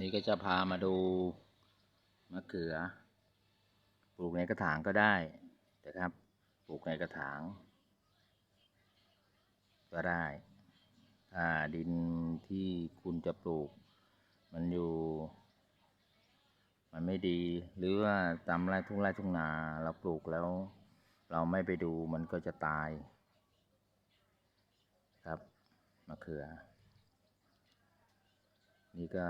นี้ก็จะพามาดูมะเขือ ปลูกในกระถางก็ได้นะครับ ปลูกในกระถาง ก็ได้ถ้าดินที่คุณจะปลูก มันอยู่ มันไม่ดี หรือว่าตามไร่ทุ่งไร่ทุ่งนาเราปลูกแล้ว เราไม่ไปดูมันก็จะตาย ครับมะเขือ นี่ก็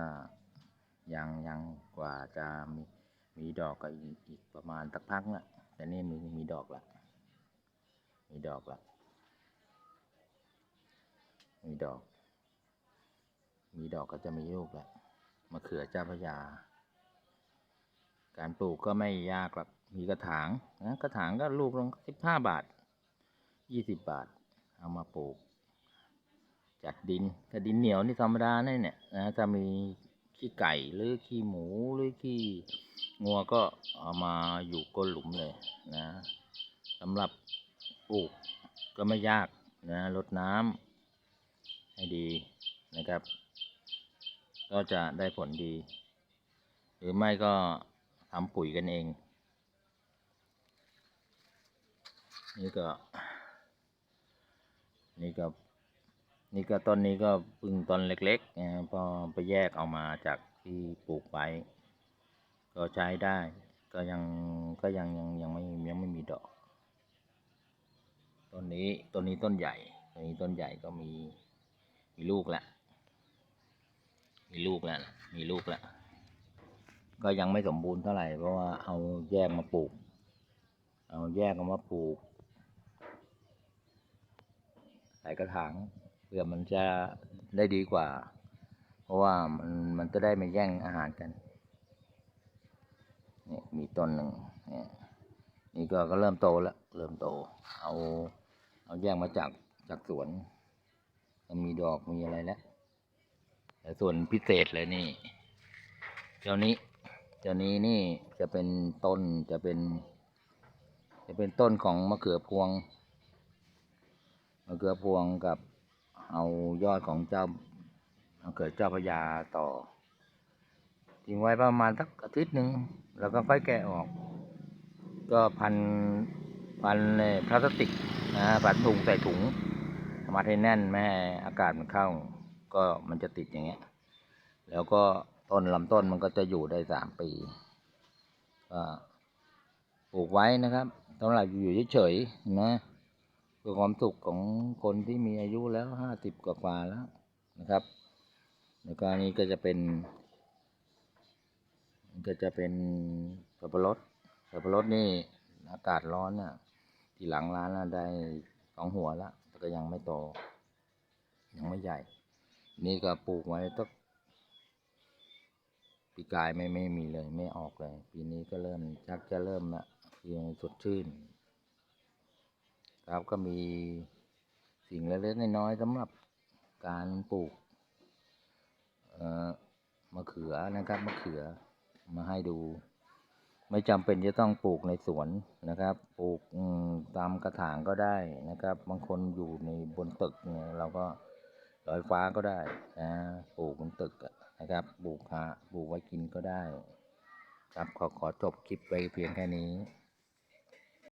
ยังยังกว่าจะมีมีดอกก็อีกอีกประมาณสักพักละแต่นี่มีมีดอกละมีดอกละมีดอก มีดอกก็จะมีลูกละมะเขือเจ้าพระยา การปลูกก็ไม่ยากหรอกมีกระถางนะกระถางก็ลูกลงสิบห้าบาทยี่สิบบาท เอามาปลูกจากดินถ้าดินเหนียวนี่ธรรมดาเนี่ยเนี่ยนะถ้ามี ขี้ไก่หรือขี้หมูหรือขี้งัวก็เอามาอยู่ก้นหลุมเลยนะสำหรับปลูกก็ไม่ยากนะรดน้ำให้ดีนะครับ ก็จะได้ผลดี หรือไม่ก็ทำปุ๋ยกันเอง นี่ก็ นี่ก็ นี่ก็ต้นนี้ก็พึ่งต้นเล็กๆนะพอไปแยกเอามาจากที่ปลูกไว้ ก็ใช้ได้ ก็ยังก็ยังยังยังไม่ยังไม่มีดอกต้นนี้ต้นนี้ต้นใหญ่ต้นนี้ต้นใหญ่ก็มีมีลูกแล้วมีลูกแล้วมีลูกแล้วก็ยังไม่สมบูรณ์เท่าไหร่เพราะว่าเอาแยกมาปลูก เอาแยกเอามาปลูกใส่กระถาง เพื่อมันจะได้ดีกว่า เพราะว่ามันมันจะได้ไม่แย่งอาหารกันนี่มีต้นหนึ่งนี่นี่ก็ก็เริ่มโตแล้วเริ่มโต เอาเอาแยกมาจากจากสวนก็มีดอกมีอะไรแล้วแต่ส่วนพิเศษเลยนี่เจ้านี้เจ้านี้นี่จะเป็นต้นจะเป็น จะเป็นต้นของมะเขือพวงมะเขือพวงกับ เอายอดของเจ้าเขือเจ้าพระยาต่อทิ้งไว้ประมาณสักอาทิตย์หนึ่งแล้วก็ค่อยแกะออก ก็พันพันพลาสติกนะพันถุงใส่ถุงมัดให้แน่นไม่อากาศมันเข้า ก็มันจะติดอย่างเงี้ย แล้วก็ต้นลำต้นมันก็จะอยู่ได้สามปีก็ปลูกไว้นะครับสำหรับอยู่เฉยๆนะือความสุขของคนที่มีอายุแล้วห้าสิบกว่าแล้วนะครับ แล้วก็นี้ก็จะเป็นก็จะเป็นสับปะรดสับปะรดนี่อากาศร้อนน่ะ ที่หลังร้านน่ะได้สองหัวแล้วแต่ก็ยังไม่โต ยังไม่ใหญ่ นี่ก็ปลูกไว้ตั้งปีกายไม่ไม่มีเลย ไม่ออกเลย ปีนี้ก็เริ่มชักจะเริ่มละคือสดชื่น ครับก็มีสิ่งเล็กๆน้อยๆสำหรับการปลูกมะเขือนะครับมะเขือมาให้ดู ไม่จำเป็นจะต้องปลูกในสวนนะครับ ปลูกตามกระถางก็ได้นะครับ บางคนอยู่ในบนตึกเนี่ยเราก็ลอยฟ้าก็ได้นะปลูกบนตึกนะครับปลูกหาปลูกไว้กินก็ได้ ครับขอขอจบคลิปไว้เพียงแค่นี้